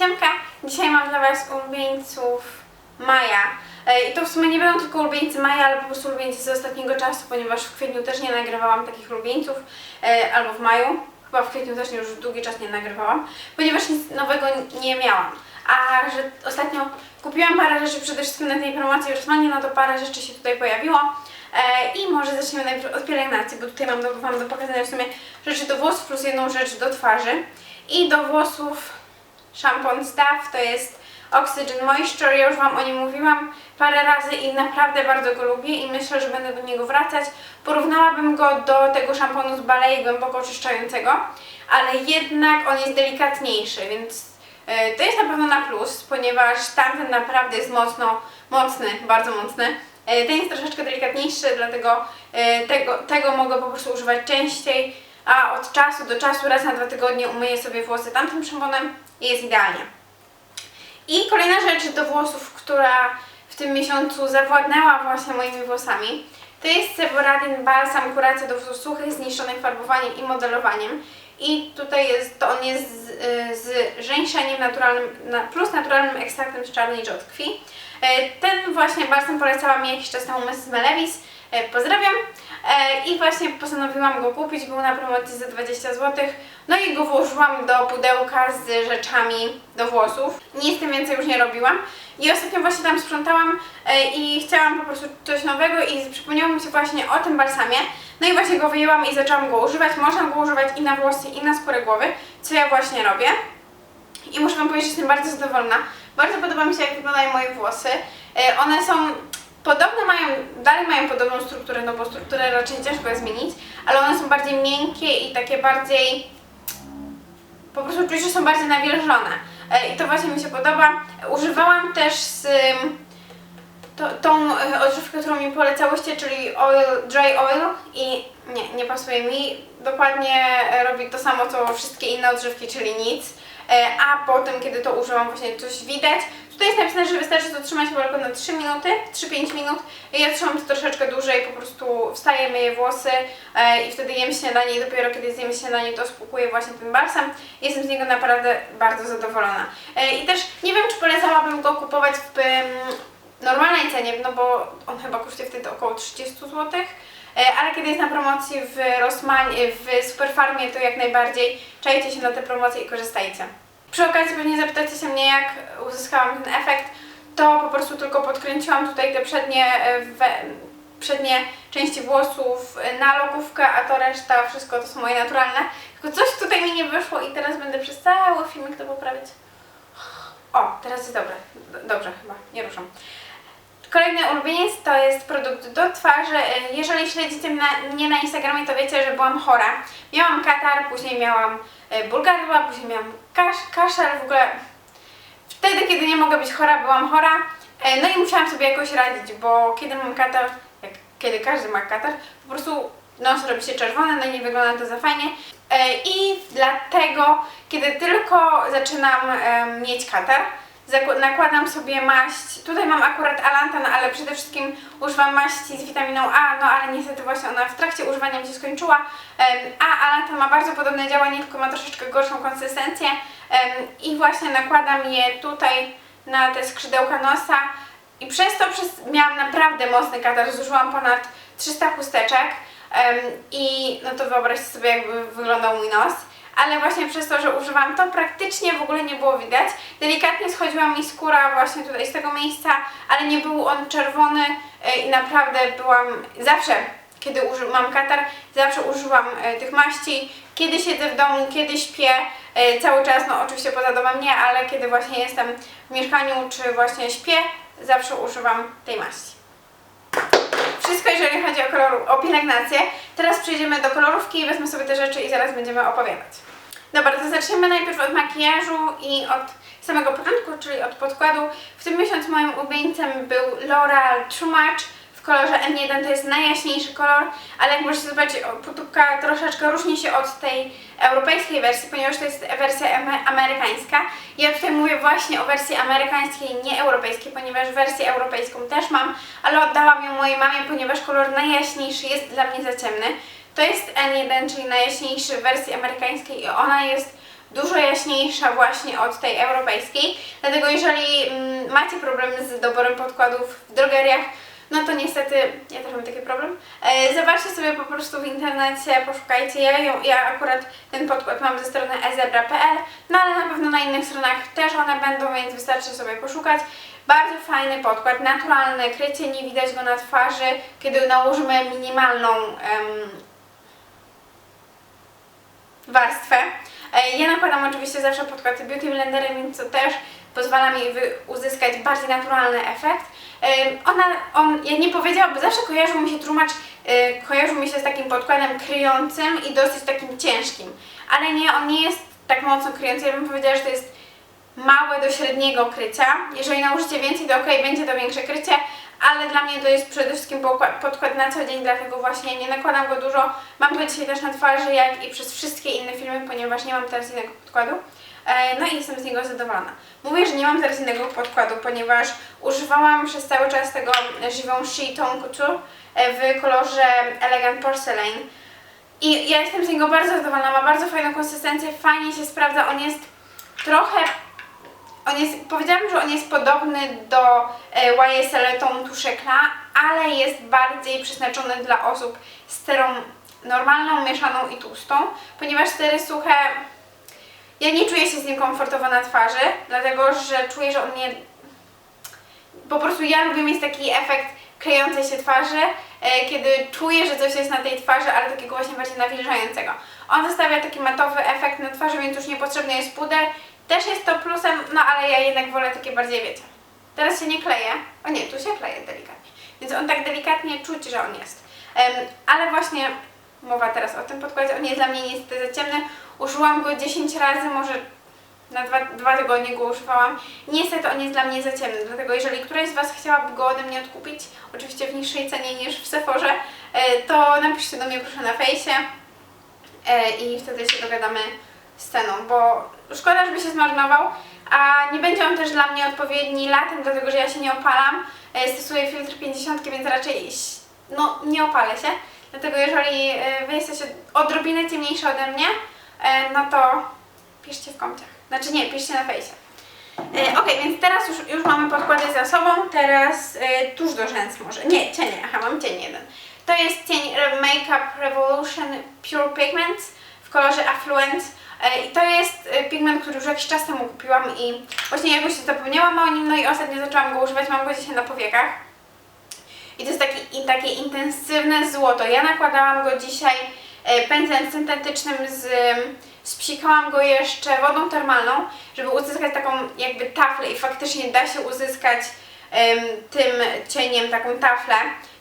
Siemka! Dzisiaj mam dla Was ulubieńców Maja. E, I to w sumie nie będą tylko ulubieńcy Maja, ale po prostu ulubieńcy z ostatniego czasu, ponieważ w kwietniu też nie nagrywałam takich ulubieńców, e, albo w maju. Chyba w kwietniu też już długi czas nie nagrywałam, ponieważ nic nowego nie miałam. A że ostatnio kupiłam parę rzeczy przede wszystkim na tej promocji w Rossmanie, no to parę rzeczy się tutaj pojawiło. E, I może zaczniemy najpierw od pielęgnacji, bo tutaj mam do, do pokazania w sumie rzeczy do włosów plus jedną rzecz do twarzy. I do włosów szampon Staff to jest Oxygen Moisture. Ja już Wam o nim mówiłam parę razy i naprawdę bardzo go lubię i myślę, że będę do niego wracać. Porównałabym go do tego szamponu z Balei głęboko oczyszczającego, ale jednak on jest delikatniejszy, więc e, to jest na pewno na plus, ponieważ tamten naprawdę jest mocno, mocny, bardzo mocny. E, Ten jest troszeczkę delikatniejszy, dlatego e, tego, tego mogę po prostu używać częściej, a od czasu do czasu, raz na dwa tygodnie umyję sobie włosy tamtym szamponem i jest idealnie. I kolejna rzecz do włosów, która w tym miesiącu zawładnęła właśnie moimi włosami, to jest Seboradin Balsam Kuracja do włosów suchych, zniszczonych farbowaniem i modelowaniem. I tutaj jest, to on jest z, z żeńszeniem naturalnym na, plus naturalnym ekstraktem z czarnej rzodkwi. E, Ten właśnie balsam polecała mi jakiś czas temu Mrs. Melewis. E, Pozdrawiam. E, I właśnie postanowiłam go kupić, był na promocji za 20 zł. No i go włożyłam do pudełka z rzeczami do włosów. Nic tym więcej już nie robiłam. I ostatnio właśnie tam sprzątałam e, i chciałam po prostu coś nowego i przypomniało mi się właśnie o tym balsamie. No i właśnie go wyjęłam i zaczęłam go używać. Można go używać i na włosy, i na skórę głowy, co ja właśnie robię. I muszę Wam powiedzieć, że jestem bardzo zadowolona. Bardzo podoba mi się, jak wyglądają moje włosy. E, One są podobne, mają, dalej mają podobną strukturę, no bo strukturę raczej ciężko jest zmienić, ale one są bardziej miękkie i takie bardziej po prostu czuć, że są bardziej nawilżone. E, I to właśnie mi się podoba. Używałam też z to, tą e, odżywkę, którą mi polecałyście, czyli oil, dry oil i nie, nie pasuje mi. Dokładnie e, robi to samo, co wszystkie inne odżywki, czyli nic. A potem, kiedy to używam, właśnie coś widać. Tutaj jest napisane, że wystarczy to trzymać tylko na 3 minuty, 3-5 minut. Ja trzymam to troszeczkę dłużej, po prostu wstaję, myję włosy e, i wtedy jem śniadanie i dopiero kiedy zjemy śniadanie, to spłukuję właśnie ten balsam. Jestem z niego naprawdę bardzo zadowolona. E, I też nie wiem, czy polecałabym go kupować w normalnej cenie, no bo on chyba kosztuje wtedy około 30 zł. E, Ale kiedy jest na promocji w Rossmanie, w Superfarmie, to jak najbardziej czajcie się na te promocje i korzystajcie. Przy okazji pewnie zapytacie się mnie, jak uzyskałam ten efekt. To po prostu tylko podkręciłam tutaj te przednie, e, we, przednie części włosów na logówkę, a to reszta, wszystko to są moje naturalne. Tylko coś tutaj mi nie wyszło i teraz będę przez cały filmik to poprawiać. O, teraz jest dobre. Dobrze chyba, nie ruszam. Kolejny ulubieniec to jest produkt do twarzy. E, Jeżeli śledzicie mnie na, Instagramie, to wiecie, że byłam chora. Miałam katar, później miałam e, bulgarła, później miałam kasz, kaszel, w ogóle wtedy, kiedy nie mogę być chora, byłam chora. E, No i musiałam sobie jakoś radzić, bo kiedy mam katar, jak kiedy każdy ma katar, po prostu nos robi się czerwony, no i nie wygląda to za fajnie. E, I dlatego, kiedy tylko zaczynam mieć katar, nakładam sobie maść. Tutaj mam akurat Alantan, ale przede wszystkim używam maści z witaminą A, no ale niestety właśnie ona w trakcie używania mi się skończyła. A Alantan ma bardzo podobne działanie, tylko ma troszeczkę gorszą konsystencję. I właśnie nakładam je tutaj na te skrzydełka nosa. I przez to przez, miałam naprawdę mocny katar, zużyłam ponad 300 chusteczek. I no to wyobraźcie sobie, jakby wyglądał mój nos. Ale właśnie przez to, że używam to, praktycznie w ogóle nie było widać. Delikatnie schodziła mi skóra właśnie tutaj z tego miejsca, ale nie był on czerwony e, i naprawdę byłam zawsze, kiedy mam katar, zawsze używam e, tych maści. Kiedy siedzę w domu, kiedy śpię, e, cały czas, no oczywiście poza domem nie, ale kiedy właśnie jestem w mieszkaniu czy właśnie śpię, zawsze używam tej maści. Wszystko jeżeli chodzi o, kolor, o pielęgnację. Teraz przejdziemy do kolorówki, wezmę sobie te rzeczy i zaraz będziemy opowiadać. Dobra, to zaczniemy najpierw od makijażu i od samego początku, czyli od podkładu. W tym miesiącu moim ulubieńcem był L'Oreal True kolorze M1, to jest najjaśniejszy kolor, ale jak możecie zobaczyć, o, potupka troszeczkę różni się od tej europejskiej wersji, ponieważ to jest wersja ame- amerykańska. Ja tutaj mówię właśnie o wersji amerykańskiej, nie europejskiej, ponieważ wersję europejską też mam, ale oddałam ją mojej mamie, ponieważ kolor najjaśniejszy jest dla mnie za ciemny. To jest N1, czyli najjaśniejszy w wersji amerykańskiej i ona jest dużo jaśniejsza właśnie od tej europejskiej. Dlatego jeżeli mm, macie problemy z doborem podkładów w drogeriach, no to niestety ja też mam taki problem. E, zobaczcie sobie po prostu w internecie, poszukajcie. Ja, ją, ja akurat ten podkład mam ze strony ezebra.pl, no ale na pewno na innych stronach też one będą, więc wystarczy sobie poszukać. Bardzo fajny podkład, naturalny, krycie, nie widać go na twarzy, kiedy nałożymy minimalną em, warstwę. E, Ja nakładam oczywiście zawsze podkłady Beauty Blenderem, więc to też pozwala mi uzyskać bardziej naturalny efekt. E, Ona, on, ja nie powiedziałam, bo zawsze kojarzył mi się tłumacz, e, kojarzył mi się z takim podkładem kryjącym i dosyć takim ciężkim. Ale nie, on nie jest tak mocno kryjący, ja bym powiedziała, że to jest małe do średniego krycia. Jeżeli nałożycie więcej, to ok, będzie to większe krycie, ale dla mnie to jest przede wszystkim podkład na co dzień, dlatego właśnie nie nakładam go dużo. Mam go dzisiaj też na twarzy, jak i przez wszystkie inne filmy, ponieważ nie mam teraz innego podkładu. E, No i jestem z niego zadowolona. Mówię, że nie mam teraz innego podkładu, ponieważ używałam przez cały czas tego Givenchy Tone Couture w kolorze Elegant Porcelain. I ja jestem z niego bardzo zadowolona, ma bardzo fajną konsystencję, fajnie się sprawdza, on jest trochę on jest, powiedziałabym, że on jest podobny do e, YSL Tone Tuszekla, ale jest bardziej przeznaczony dla osób z sterą normalną, mieszaną i tłustą, ponieważ stery suche, ja nie czuję się z nim komfortowo na twarzy, dlatego że czuję, że on nie... Po prostu ja lubię mieć taki efekt klejącej się twarzy, e, kiedy czuję, że coś jest na tej twarzy, ale takiego właśnie bardziej nawilżającego. On zostawia taki matowy efekt na twarzy, więc już niepotrzebny jest puder. Też jest to plusem, no ale ja jednak wolę takie bardziej, wiecie. Teraz się nie kleje. O nie, tu się kleje delikatnie. Więc on tak delikatnie czuć, że on jest. Em, ale właśnie mowa teraz o tym podkładzie, on jest dla mnie niestety za ciemny. Użyłam go 10 razy, może na dwa, dwa tygodnie go używałam. Niestety on jest dla mnie za ciemny, dlatego jeżeli któraś z Was chciałaby go ode mnie odkupić, oczywiście w niższej cenie niż w Sephorze, e, to napiszcie do mnie proszę na fejsie e, i wtedy się dogadamy z ceną, bo szkoda, żeby się zmarnował, a nie będzie on też dla mnie odpowiedni latem, dlatego że ja się nie opalam. E, Stosuję filtr 50, więc raczej no, nie opalę się. Dlatego jeżeli e, Wy jesteście odrobinę ciemniejsze ode mnie, e, no to piszcie w komciach. Znaczy nie, piszcie na fejsie. Ok, więc teraz już, już mamy podkłady za sobą, teraz tuż do rzęs może. Nie, cienie, aha, mam cień jeden. To jest cień Makeup Revolution Pure Pigments w kolorze Affluent. E, I to jest e, pigment, który już jakiś czas temu kupiłam i właśnie jakoś zapomniałam o nim, no i ostatnio zaczęłam go używać, mam go dzisiaj na powiekach. I to jest taki, takie intensywne złoto. Ja nakładałam go dzisiaj e, pędzlem syntetycznym z... Spsikałam go jeszcze wodą termalną, żeby uzyskać taką jakby taflę i faktycznie da się uzyskać em, tym cieniem taką taflę.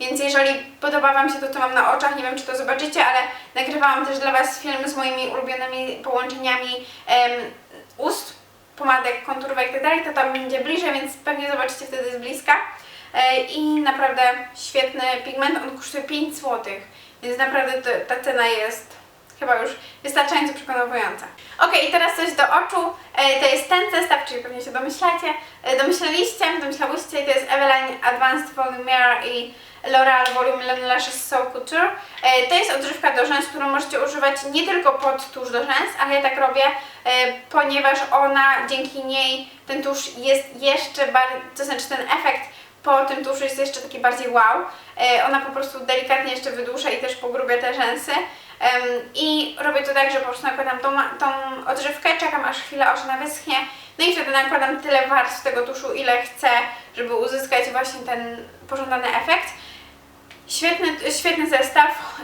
Więc jeżeli podoba Wam się to, co mam na oczach, nie wiem czy to zobaczycie, ale nagrywałam też dla Was film z moimi ulubionymi połączeniami em, ust, pomadek, konturówek tak dalej, to tam będzie bliżej, więc pewnie zobaczycie wtedy z bliska. E, I naprawdę świetny pigment, on kosztuje 5 zł, więc naprawdę to, ta cena jest chyba już wystarczająco przekonująca. Ok, i teraz coś do oczu. E, to jest ten zestaw, czyli pewnie się domyślacie, e, domyśleliście, domyślałyście, to jest Eveline Advanced Volumier i L'Oreal Volume Lash Lashes So Couture. E, to jest odżywka do rzęs, którą możecie używać nie tylko pod tusz do rzęs, ale ja tak robię, e, ponieważ ona, dzięki niej ten tusz jest jeszcze bardziej, to znaczy ten efekt po tym tuszu jest jeszcze taki bardziej wow. E, ona po prostu delikatnie jeszcze wydłuża i też pogrubia te rzęsy. I robię to tak, że po prostu nakładam tą, tą odżywkę, czekam aż chwilę, aż ona wyschnie. No i wtedy nakładam tyle warstw tego tuszu, ile chcę, żeby uzyskać właśnie ten pożądany efekt. Świetny, świetny zestaw.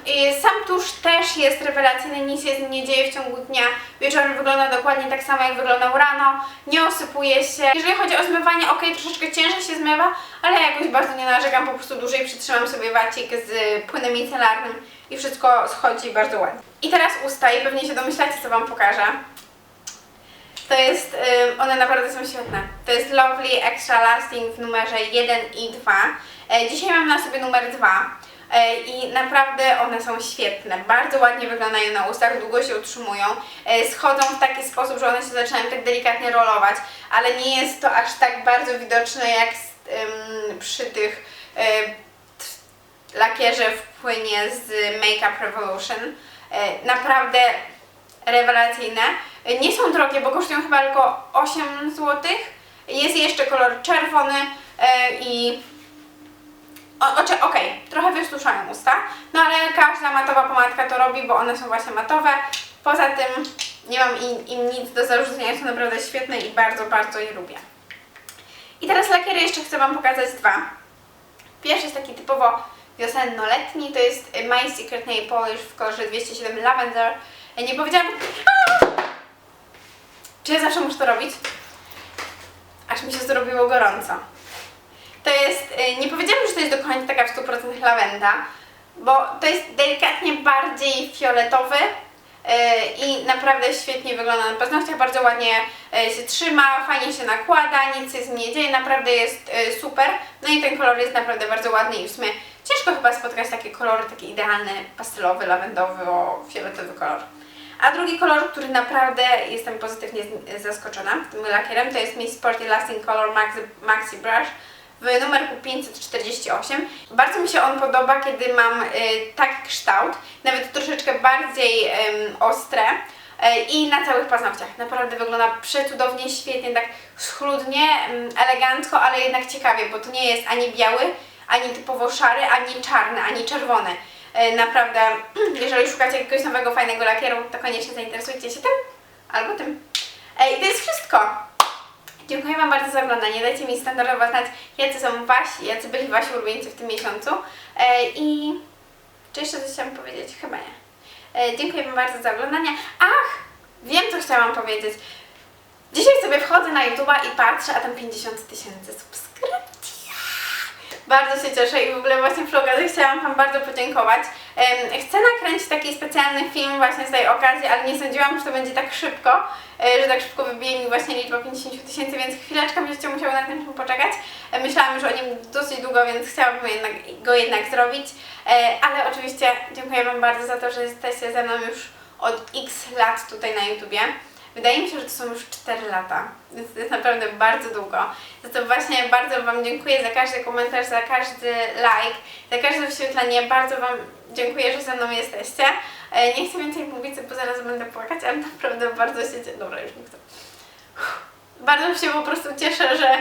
Sam tusz też jest rewelacyjny, nic się z nim nie dzieje w ciągu dnia. Wieczorem wygląda dokładnie tak samo jak wyglądał rano, nie osypuje się. Jeżeli chodzi o zmywanie, ok, troszeczkę ciężej się zmywa, ale ja jakoś bardzo nie narzekam, po prostu dłużej przytrzymam sobie wacik z płynem micelarnym i wszystko schodzi bardzo ładnie. I teraz usta i pewnie się domyślacie, co Wam pokażę. To jest, one naprawdę są świetne. To jest Lovely Extra Lasting w numerze 1 i 2. E, dzisiaj mam na sobie numer 2 e, i naprawdę one są świetne. Bardzo ładnie wyglądają na ustach, długo się utrzymują. E, schodzą w taki sposób, że one się zaczynają tak delikatnie rolować, ale nie jest to aż tak bardzo widoczne jak przy tych lakierze w płynie z Makeup Revolution. Naprawdę rewelacyjne. Nie są drogie, bo kosztują chyba tylko 8 zł. Jest jeszcze kolor czerwony i o- oczy- Okej, trochę wysuszają usta, no ale każda matowa pomadka to robi, bo one są właśnie matowe. Poza tym nie mam im, im nic do zarzucenia, są naprawdę świetne i bardzo, bardzo je lubię. I teraz lakiery jeszcze chcę Wam pokazać dwa. Pierwszy jest taki typowo wiosenno-letni, to jest My Secret Nail Polish w kolorze 207 Lavender. Ja nie powiedziałam... Czy ja zawsze muszę to robić? Aż mi się zrobiło gorąco. To jest, y, nie powiedziałam, to jest do końca taka w 100% lawenda, bo to jest delikatnie bardziej fioletowy y, i naprawdę świetnie wygląda na paznokciach, bardzo ładnie y, się trzyma, fajnie się nakłada, nic się z nim nie dzieje, naprawdę jest y, super. No i ten kolor jest naprawdę bardzo ładny i w sumie ciężko chyba spotkać takie kolory, taki idealny, pastelowy, lawendowy, fioletowy kolor. A drugi kolor, który naprawdę jestem pozytywnie zaskoczona tym lakierem, to jest Mi Sporty Lasting Color Maxi, Maxi Brush w numerku 548. Bardzo mi się on podoba, kiedy mam y, taki kształt, nawet troszeczkę bardziej ostre y, i na całych paznokciach. Naprawdę wygląda przecudownie, świetnie, tak schludnie, elegancko, ale jednak ciekawie, bo to nie jest ani biały, ani typowo szary, ani czarny, ani czerwony. Y, naprawdę, jeżeli szukacie jakiegoś nowego, fajnego lakieru, to koniecznie zainteresujcie się tym albo tym. E, I to jest wszystko. Dziękuję Wam bardzo za oglądanie. Dajcie mi standardowo znać, jacy są Wasi, jacy byli Wasi ulubieńcy w tym miesiącu. E, I czy jeszcze coś chciałam powiedzieć? Chyba nie. E, dziękuję Wam bardzo za oglądanie. Ach! Wiem, co chciałam powiedzieć. Dzisiaj sobie wchodzę na YouTube'a i patrzę, a tam 50 tysięcy subskrypcji. Bardzo się cieszę i w ogóle właśnie przy okazji chciałam Wam bardzo podziękować. Chcę nakręcić taki specjalny film właśnie z tej okazji, ale nie sądziłam, że to będzie tak szybko, e, że tak szybko wybije mi właśnie liczba 50 tysięcy, więc chwileczkę będziecie musiały na film poczekać. E, Myślałam już o nim dosyć długo, więc chciałabym jednak, go jednak zrobić, E, ale oczywiście dziękuję Wam bardzo za to, że jesteście ze mną już od x lat tutaj na YouTubie. Wydaje mi się, że to są już 4 lata, więc to jest naprawdę bardzo długo. Za to właśnie bardzo Wam dziękuję za każdy komentarz, za każdy like, za każde wyświetlenie. Bardzo Wam dziękuję, że ze mną jesteście. E, Nie chcę więcej mówić, bo zaraz będę płakać, ale naprawdę bardzo się cieszę. Dobra, już nie chcę. Bardzo się po prostu cieszę, że...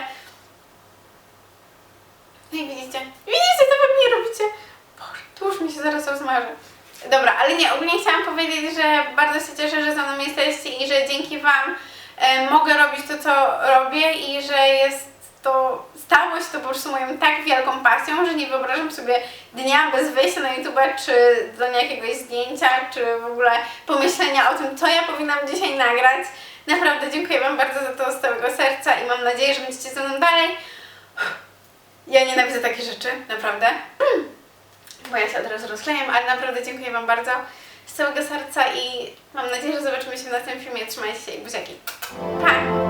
No i widzicie, widzicie, co Wy mnie robicie? Boże, już mi się zaraz rozmarzy. Dobra, ale nie, ogólnie chciałam powiedzieć, bardzo się cieszę, że ze mną jesteście i że dzięki Wam e, mogę robić to, co robię i że jest to, stało się to po prostu moją tak wielką pasją, że nie wyobrażam sobie dnia bez wyjścia na YouTube, czy do jakiegoś zdjęcia, czy w ogóle pomyślenia o tym, co ja powinnam dzisiaj nagrać. Naprawdę dziękuję Wam bardzo za to z całego serca i mam nadzieję, że będziecie ze mną dalej. Ja nienawidzę takie rzeczy, naprawdę bo ja się od razu rozklejam, ale naprawdę dziękuję Wam bardzo całego serca i mam nadzieję, że zobaczymy się w następnym filmie. Trzymajcie się i buziaki. Pa!